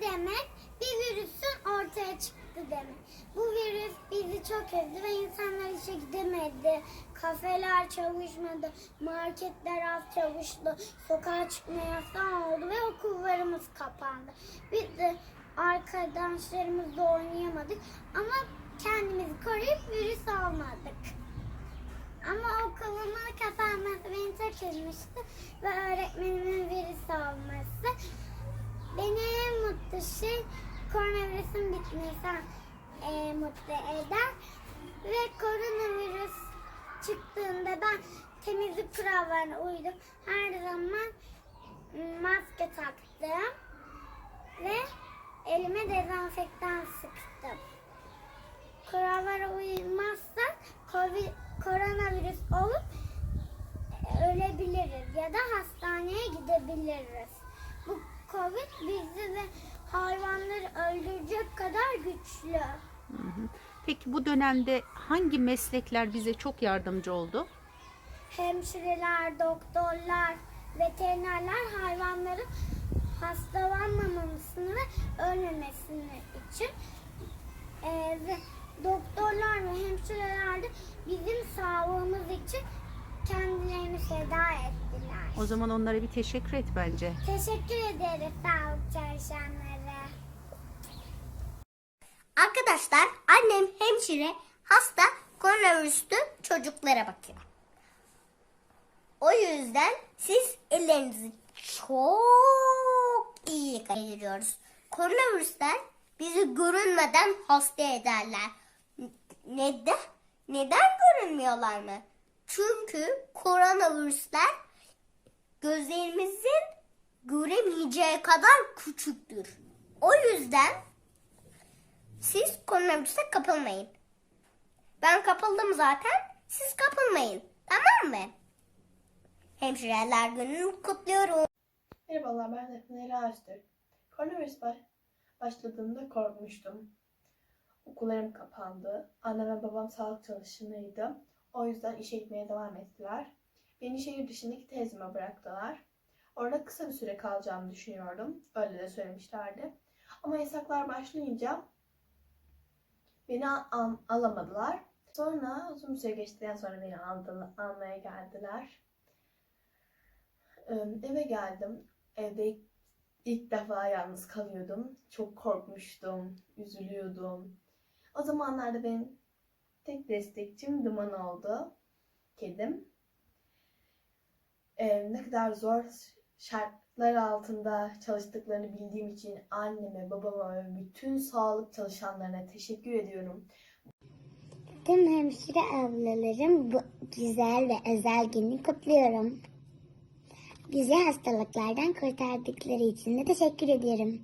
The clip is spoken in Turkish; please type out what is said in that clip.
demek? Bir virüsün ortaya çıktı demek. Bu virüs bizi çok ezdi ve insanlar işe gidemedi. Kafeler çalışmadı, marketler az çalıştı, sokağa çıkma yasağı oldu ve okullarımız kapandı. Biz de arkadaşlarımızla oynayamadık ama kendimizi koruyup virüs almadık. Ama okulumun kapanması beni çok üzmüştü ve öğretmenimin virüs alması. Şey koronavirüsün bitmesi e, mutlu eder. Ve koronavirüs çıktığında ben temizlik kurallarına uydum. Her zaman maske taktım ve elime dezenfektan sıktım. Kurallara uymazsak COVID, koronavirüs olup e, ölebiliriz ya da hastaneye gidebiliriz. Bu Covid bizi ve hayvanları öldürecek kadar güçlü. Peki bu dönemde hangi meslekler bize çok yardımcı oldu? Hemşireler, doktorlar, veterinerler hayvanların hastalanmamasını ve ölmemesini için e, ve doktorlar ve hemşireler de bizim sağlığımız için kendilerini feda ettiler. O zaman onlara bir teşekkür et bence. Teşekkür ederiz sağlık çalışanları. Arkadaşlar annem hemşire hasta koronavirüslü çocuklara bakıyor. O yüzden siz ellerinizi çok iyi yıkayın ediyoruz. Koronavirüsler bizi görünmeden hasta ederler. Neden? Neden görünmüyorlar mı? Çünkü koronavirüsler gözlerimizin göremeyeceği kadar küçüktür. O yüzden siz koronavirüse kapılmayın. Ben kapıldım zaten. Siz kapılmayın. Tamam mı? Hemşireler gününü kutluyorum. Merhabalar ben Defne Öztürk. Koronavirüs baş- başladığında korkmuştum. Okullarım kapandı. Annem ve babam sağlık çalışanıydı. O yüzden işe gitmeye devam ettiler. Beni şehir dışındaki teyzeme bıraktılar. Orada kısa bir süre kalacağımı düşünüyordum. Öyle de söylemişlerdi. Ama yasaklar başlayınca beni al- al- alamadılar. Sonra uzun süre geçtikten sonra beni aldı, almaya geldiler. Ee, Eve geldim. Evde ilk, defa yalnız kalıyordum. Çok korkmuştum, üzülüyordum. O zamanlarda benim tek destekçim Duman oldu. Kedim. Ee, ne kadar zor şartlar altında çalıştıklarını bildiğim için anneme, babama ve bütün sağlık çalışanlarına teşekkür ediyorum. Tüm hemşire ablalarım bu güzel ve özel günü kutluyorum. Bizi hastalıklardan kurtardıkları için de teşekkür ediyorum.